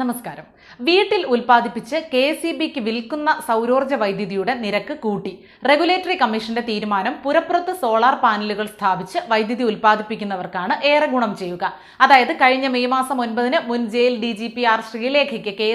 നമസ്കാരം. വീട്ടിൽ ഉൽപ്പാദിപ്പിച്ച് കെ ഇ ബിക്ക് വിൽക്കുന്ന സൗരോർജ വൈദ്യുതിയുടെ നിരക്ക് കൂട്ടി. റെഗുലേറ്ററി കമ്മീഷന്റെ തീരുമാനം പുരപ്പുറത്ത് സോളാർ പാനലുകൾ സ്ഥാപിച്ച് വൈദ്യുതി ഉൽപ്പാദിപ്പിക്കുന്നവർക്കാണ് ഏറെ ഗുണം ചെയ്യുക. അതായത് കഴിഞ്ഞ മെയ് മാസം ഒൻപതിന് മുൻ jail D G P R ശ്രീലേഖയ്ക്ക് K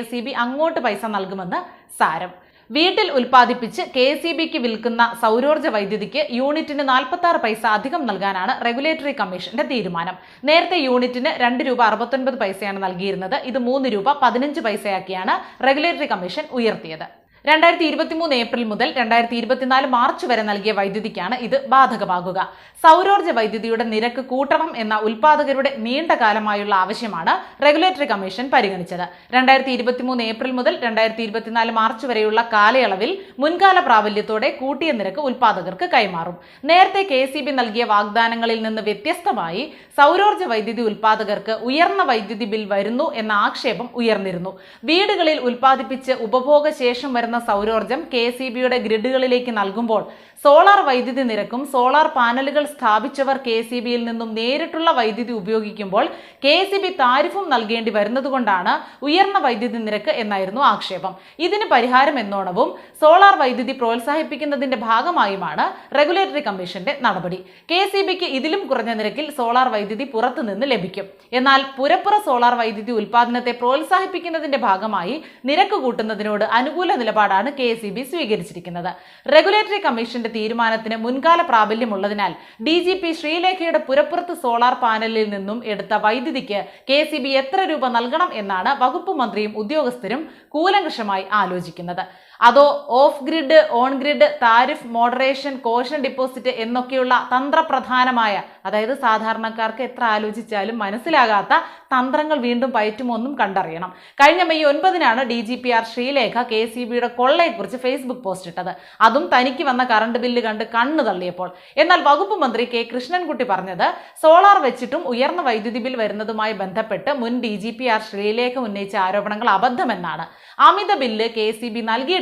അങ്ങോട്ട് പൈസ നൽകുമെന്ന് സാരം. വീട്ടിൽ ഉൽപ്പാദിപ്പിച്ച് കെ ഇ ബിക്ക് വിൽക്കുന്ന സൗരോർജ വൈദ്യുതിക്ക് യൂണിറ്റിന് നാൽപ്പത്തി ആറ് പൈസ അധികം നൽകാനാണ് റെഗുലേറ്ററി കമ്മീഷന്റെ തീരുമാനം. നേരത്തെ യൂണിറ്റിന് രണ്ട് രൂപ അറുപത്തൊൻപത് പൈസയാണ് നൽകിയിരുന്നത്. ഇത് മൂന്ന് രൂപ പതിനഞ്ച് പൈസയാക്കിയാണ് റെഗുലേറ്ററി കമ്മീഷൻ ഉയർത്തിയത്. രണ്ടായിരത്തി ഇരുപത്തിമൂന്ന് ഏപ്രിൽ മുതൽ രണ്ടായിരത്തി ഇരുപത്തിനാല് മാർച്ച് വരെ നൽകിയ വൈദ്യുതിക്കാണ് ഇത് ബാധകമാകുക. സൗരോർജ വൈദ്യുതിയുടെ നിരക്ക് കൂട്ടണം എന്ന ഉൽപാദകരുടെ നീണ്ട കാലമായുള്ള ആവശ്യമാണ് റെഗുലേറ്ററി കമ്മീഷൻ പരിഗണിച്ചത്. രണ്ടായിരത്തി ഇരുപത്തിമൂന്ന് ഏപ്രിൽ മുതൽ രണ്ടായിരത്തി ഇരുപത്തിനാല് മാർച്ച് വരെയുള്ള കാലയളവിൽ മുൻകാല പ്രാബല്യത്തോടെ കൂട്ടിയ നിരക്ക് ഉൽപാദകർക്ക് കൈമാറും. നേരത്തെ കെ നൽകിയ വാഗ്ദാനങ്ങളിൽ നിന്ന് വ്യത്യസ്തമായി സൗരോർജ വൈദ്യുതി ഉൽപാദകർക്ക് ഉയർന്ന വൈദ്യുതി ബിൽ വരുന്നു എന്ന ആക്ഷേപം ഉയർന്നിരുന്നു. വീടുകളിൽ ഉൽപ്പാദിപ്പിച്ച് ഉപഭോഗശേഷം വരുന്ന സൗരോർജം കെ സി ബിയുടെ ഗ്രിഡുകളിലേക്ക് നൽകുമ്പോൾ സോളാർ വൈദ്യുതി നിരക്കും സോളാർ പാനലുകൾ സ്ഥാപിച്ചവർ കെ സി ബിയിൽ നിന്നും നേരിട്ടുള്ള വൈദ്യുതി ഉപയോഗിക്കുമ്പോൾ കെ സി ബി താരിഫും നൽകേണ്ടി വരുന്നതുകൊണ്ടാണ് ഉയർന്ന വൈദ്യുതി നിരക്ക് എന്നായിരുന്നു ആക്ഷേപം. ഇതിന് പരിഹാരം എന്നോണവും സോളാർ വൈദ്യുതി പ്രോത്സാഹിപ്പിക്കുന്നതിന്റെ ഭാഗമായുമാണ് റെഗുലേറ്ററി കമ്മീഷന്റെ നടപടി. കെ സി ബിക്ക് ഇതിലും കുറഞ്ഞ നിരക്കിൽ സോളാർ വൈദ്യുതി പുറത്തുനിന്ന് ലഭിക്കും. എന്നാൽ പുരപ്പുറ സോളാർ വൈദ്യുതി ഉൽപ്പാദനത്തെ പ്രോത്സാഹിപ്പിക്കുന്നതിന്റെ ഭാഗമായി നിരക്ക് കൂട്ടുന്നതിനോട് അനുകൂല നിലപാടാണ് കെ സ്വീകരിച്ചിരിക്കുന്നത്. റെഗുലേറ്ററി കമ്മീഷന്റെ തീരുമാനത്തിന് മുൻകാല പ്രാബല്യമുള്ളതിനാൽ ഡി ജി പി ശ്രീലേഖയുടെ പുരപ്പുറത്ത് സോളാർ പാനലിൽ നിന്നും എടുത്ത വൈദ്യുതിക്ക് കെ സി ബി എത്ര രൂപ നൽകണം എന്നാണ് വകുപ്പ് മന്ത്രിയും ഉദ്യോഗസ്ഥരും കൂലങ്കഷമായി ആലോചിക്കുന്നത്. അതോ off grid on grid tariff moderation caution deposit എന്നൊക്കെയുള്ള തന്ത്രപ്രധാനമായ അതായത് സാധാരണക്കാർക്ക് എത്ര ആലോചിച്ചാലും മനസ്സിലാകാത്ത തന്ത്രങ്ങൾ വീണ്ടും പയറ്റുമൊന്നും കണ്ടറിയണം. കഴിഞ്ഞ May ഒൻപതിനാണ് D G P R Sreelekha K C ബിയുടെ കൊള്ളയെക്കുറിച്ച് ഫേസ്ബുക്ക് പോസ്റ്റ് ഇട്ടത്. അതും തനിക്ക് വന്ന കറണ്ട് ബില്ല് കണ്ട് കണ്ണു തള്ളിയപ്പോൾ. എന്നാൽ വകുപ്പ് മന്ത്രി കെ കൃഷ്ണൻകുട്ടി പറഞ്ഞത് സോളാർ വെച്ചിട്ടും ഉയർന്ന വൈദ്യുതി ബിൽ വരുന്നതുമായി ബന്ധപ്പെട്ട് മുൻ D G P R Sreelekha ഉന്നയിച്ച ആരോപണങ്ങൾ അബദ്ധമെന്നാണ്. അമിത ബില്ല് കെ സി ബി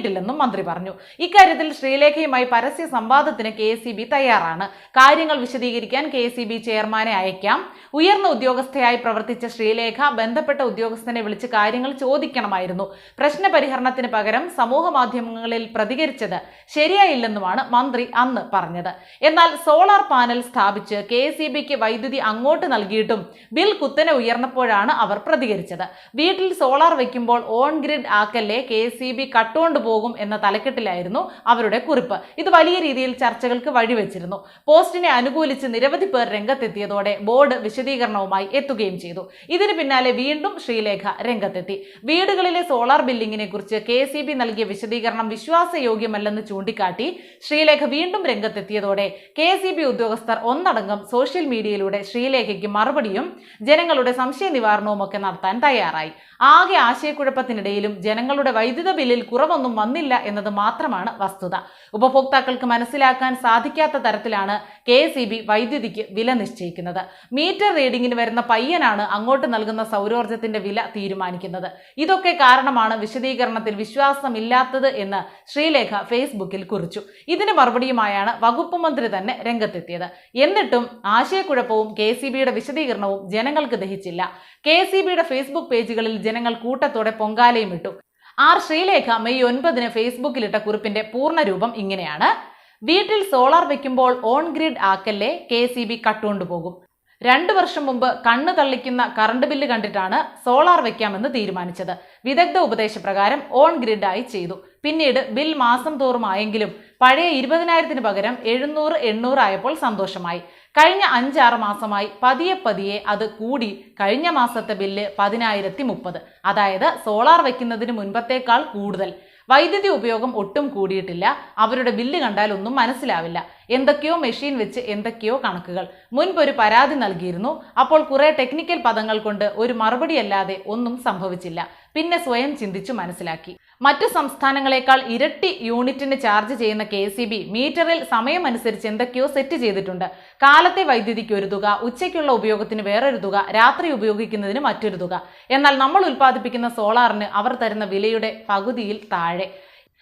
നൽകിയിട്ടില്ലെന്നും മന്ത്രി പറഞ്ഞു. ഇക്കാര്യത്തിൽ ശ്രീലേഖയുമായി പരസ്യ സംവാദത്തിന് കെ തയ്യാറാണ്. കാര്യങ്ങൾ വിശദീകരിക്കാൻ കെ ചെയർമാനെ അയക്കാം. ഉയർന്ന ഉദ്യോഗസ്ഥയായി പ്രവർത്തിച്ച ശ്രീലേഖ ബന്ധപ്പെട്ട ഉദ്യോഗസ്ഥനെ വിളിച്ച് കാര്യങ്ങൾ ചോദിക്കണമായിരുന്നു. പ്രശ്ന പരിഹരണത്തിന് പകരം സമൂഹ മാധ്യമങ്ങളിൽ പ്രതികരിച്ചത് ശരിയായില്ലെന്നുമാണ് മന്ത്രി അന്ന് പറഞ്ഞത്. എന്നാൽ സോളാർ പാനൽ സ്ഥാപിച്ച് കെ വൈദ്യുതി അങ്ങോട്ട് നൽകിയിട്ടും ബിൽ കുത്തനെ ഉയർന്നപ്പോഴാണ് അവർ പ്രതികരിച്ചത്. വീട്ടിൽ സോളാർ വയ്ക്കുമ്പോൾ ഓൺ ഗ്രിഡ് ആക്കല്ലേ കെ സി ബി കട്ടുകൊണ്ട് എന്ന തലക്കെട്ടിലായിരുന്നു അവരുടെ കുറിപ്പ്. ഇത് വലിയ രീതിയിൽ ചർച്ചകൾക്ക് വഴിവെച്ചിരുന്നു. പോസ്റ്റിനെ അനുകൂലിച്ച് നിരവധി പേർ രംഗത്തെത്തിയതോടെ ബോർഡ് വിശദീകരണവുമായി എത്തുകയും ചെയ്തു. ഇതിന് പിന്നാലെ വീണ്ടും ശ്രീലേഖ രംഗത്തെത്തി. വീടുകളിലെ സോളാർ ബില്ലിങ്ങിനെ കുറിച്ച് കെ സി ബി നൽകിയ വിശദീകരണം വിശ്വാസയോഗ്യമല്ലെന്ന് ചൂണ്ടിക്കാട്ടി ശ്രീലേഖ വീണ്ടും രംഗത്തെത്തിയതോടെ കെ സി ബി ഉദ്യോഗസ്ഥർ ഒന്നടങ്കം സോഷ്യൽ മീഡിയയിലൂടെ ശ്രീലേഖയ്ക്ക് മറുപടിയും ജനങ്ങളുടെ സംശയ നിവാരണവും ഒക്കെ നടത്താൻ തയ്യാറായി. ആകെ ആശയക്കുഴപ്പത്തിനിടയിലും ജനങ്ങളുടെ വൈദ്യുത ബില്ലിൽ കുറവൊന്നും വന്നില്ല എന്നത് മാത്രമാണ് വസ്തുത. ഉപഭോക്താക്കൾക്ക് മനസ്സിലാക്കാൻ സാധിക്കാത്ത തരത്തിലാണ് കെ സി ബി വൈദ്യുതിക്ക് വില നിശ്ചയിക്കുന്നത്. മീറ്റർ റീഡിങ്ങിന് വരുന്ന പയ്യനാണ് അങ്ങോട്ട് നൽകുന്ന സൗരോർജത്തിന്റെ വില തീരുമാനിക്കുന്നത്. ഇതൊക്കെ കാരണമാണ് വിശദീകരണത്തിൽ വിശ്വാസമില്ലാത്തത് എന്ന് ശ്രീലേഖ ഫേസ്ബുക്കിൽ കുറിച്ചു. ഇതിന് മറുപടിയുമായാണ് വകുപ്പ് മന്ത്രി തന്നെ രംഗത്തെത്തിയത്. എന്നിട്ടും ആശയക്കുഴപ്പവും കെ സി ബിയുടെ വിശദീകരണവും ജനങ്ങൾക്ക് ദഹിച്ചില്ല. കെ സി ബിയുടെ ഫേസ്ബുക്ക് പേജുകളിൽ ജനങ്ങൾ കൂട്ടത്തോടെ പൊങ്കാലയും ഇട്ടു. ആർ ശ്രീലേഖ മെയ് ഒൻപതിന് ഫേസ്ബുക്കിലിട്ട കുറിപ്പിന്റെ പൂർണരൂപം ഇങ്ങനെയാണ്. വീട്ടിൽ സോളാർ വെക്കുമ്പോൾ ഓൺ ഗ്രിഡ് ആക്കല്ലേ കെ സി ബി കട്ടുകൊണ്ടുപോകും. രണ്ടു വർഷം മുമ്പ് കണ്ണു തള്ളിക്കുന്ന കറണ്ട് ബില്ല് കണ്ടിട്ടാണ് സോളാർ വെക്കാമെന്ന് തീരുമാനിച്ചത്. വിദഗ്ധ ഉപദേശപ്രകാരം ഓൺ ഗ്രിഡായി ചെയ്തു. പിന്നീട് ബിൽ മാസം തോറും ആയെങ്കിലും പഴയ ഇരുപതിനായിരത്തിന് പകരം എഴുന്നൂറ് എണ്ണൂറ് ആയപ്പോൾ സന്തോഷമായി. കഴിഞ്ഞ അഞ്ചാറ് മാസമായി പതിയെ പതിയെ അത് കൂടി കഴിഞ്ഞ മാസത്തെ ബില്ല് പതിനായിരത്തി മുപ്പത്. അതായത് സോളാർ വയ്ക്കുന്നതിന് മുൻപത്തേക്കാൾ കൂടുതൽ. വൈദ്യുതി ഉപയോഗം ഒട്ടും കൂടിയിട്ടില്ല. അവരുടെ ബില്ല് കണ്ടാൽ ഒന്നും മനസ്സിലാവില്ല. എന്തൊക്കെയോ മെഷീൻ വെച്ച് എന്തൊക്കെയോ കണക്കുകൾ. മുൻപ് ഒരു പരാതി നൽകിയിരുന്നു. അപ്പോൾ കുറെ ടെക്നിക്കൽ പദങ്ങൾ കൊണ്ട് ഒരു മറുപടിയല്ലാതെ ഒന്നും സംഭവിച്ചില്ല. പിന്നെ സ്വയം ചിന്തിച്ചു മനസ്സിലാക്കി. മറ്റു സംസ്ഥാനങ്ങളെക്കാൾ ഇരട്ടി യൂണിറ്റിന് ചാർജ് ചെയ്യുന്ന കെ സി ബി മീറ്ററിൽ സമയമനുസരിച്ച് എന്തൊക്കെയോ സെറ്റ് ചെയ്തിട്ടുണ്ട്. കാലത്തെ വൈദ്യുതിക്ക് ഒരു തുക ഉച്ചയ്ക്കുള്ള ഉപയോഗത്തിന് വേറൊരു തുക രാത്രി ഉപയോഗിക്കുന്നതിന് മറ്റൊരു തുക. എന്നാൽ നമ്മൾ ഉൽപ്പാദിപ്പിക്കുന്ന സോളാറിന് അവർ തരുന്ന വിലയുടെ പകുതിയിൽ താഴെ.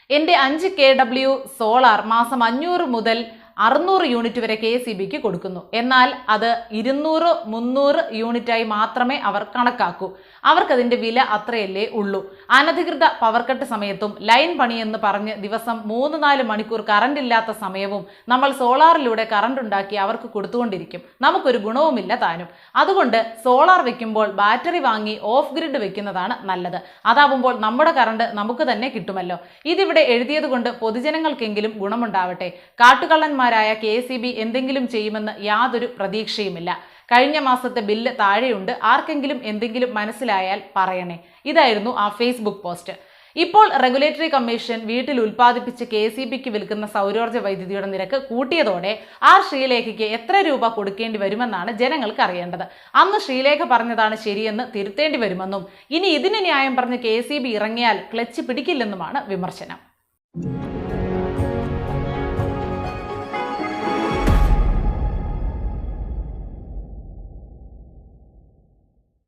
എന്റെ അഞ്ച് കെ ഡബ്ല്യു സോളാർ മാസം അഞ്ഞൂറ് മുതൽ അറുന്നൂറ് യൂണിറ്റ് വരെ കെ സി ബിക്ക് കൊടുക്കുന്നു. എന്നാൽ അത് ഇരുന്നൂറ് മുന്നൂറ് യൂണിറ്റായി മാത്രമേ അവർ കണക്കാക്കൂ. അവർക്കതിന്റെ വില അത്രയല്ലേ ഉള്ളൂ. അനധികൃത പവർ കട്ട് സമയത്തും ലൈൻ പണിയെന്ന് പറഞ്ഞ് ദിവസം മൂന്ന് നാല് മണിക്കൂർ കറണ്ട് ഇല്ലാത്ത സമയവും നമ്മൾ സോളാറിലൂടെ കറണ്ട് ഉണ്ടാക്കി അവർക്ക് കൊടുത്തുകൊണ്ടിരിക്കും. നമുക്കൊരു ഗുണവുമില്ല താനും. അതുകൊണ്ട് സോളാർ വെക്കുമ്പോൾ ബാറ്ററി വാങ്ങി ഓഫ് ഗ്രിഡ് വെക്കുന്നതാണ് നല്ലത്. അതാവുമ്പോൾ നമ്മുടെ കറണ്ട് നമുക്ക് തന്നെ കിട്ടുമല്ലോ. ഇതിവിടെ എഴുതിയത് കൊണ്ട് പൊതുജനങ്ങൾക്കെങ്കിലും ഗുണമുണ്ടാവട്ടെ. കാട്ടുകള്ളന്മാരായ കെ എന്തെങ്കിലും ചെയ്യുമെന്ന് യാതൊരു പ്രതീക്ഷയുമില്ല. കഴിഞ്ഞ മാസത്തെ ബില്ല് താഴെയുണ്ട്. ആർക്കെങ്കിലും എന്തെങ്കിലും മനസ്സിലായാൽ പറയണേ. ഇതായിരുന്നു ആ ഫേസ്ബുക്ക് പോസ്റ്റ്. ഇപ്പോൾ റെഗുലേറ്ററി കമ്മീഷൻ വീട്ടിൽ ഉൽപ്പാദിപ്പിച്ച് കെ സി ബിക്ക് വിൽക്കുന്ന സൗരോർജ വൈദ്യുതിയുടെ നിരക്ക് കൂട്ടിയതോടെ ആർ ശ്രീലേഖയ്ക്ക് എത്ര രൂപ കൊടുക്കേണ്ടി വരുമെന്നാണ് ജനങ്ങൾക്ക് അറിയേണ്ടത്. അന്ന് ശ്രീലേഖ പറഞ്ഞതാണ് ശരിയെന്ന് തിരുത്തേണ്ടി വരുമെന്നും ഇനി ഇതിന് ന്യായം പറഞ്ഞ് കെ ഇറങ്ങിയാൽ ക്ലച്ച് പിടിക്കില്ലെന്നുമാണ് വിമർശനം.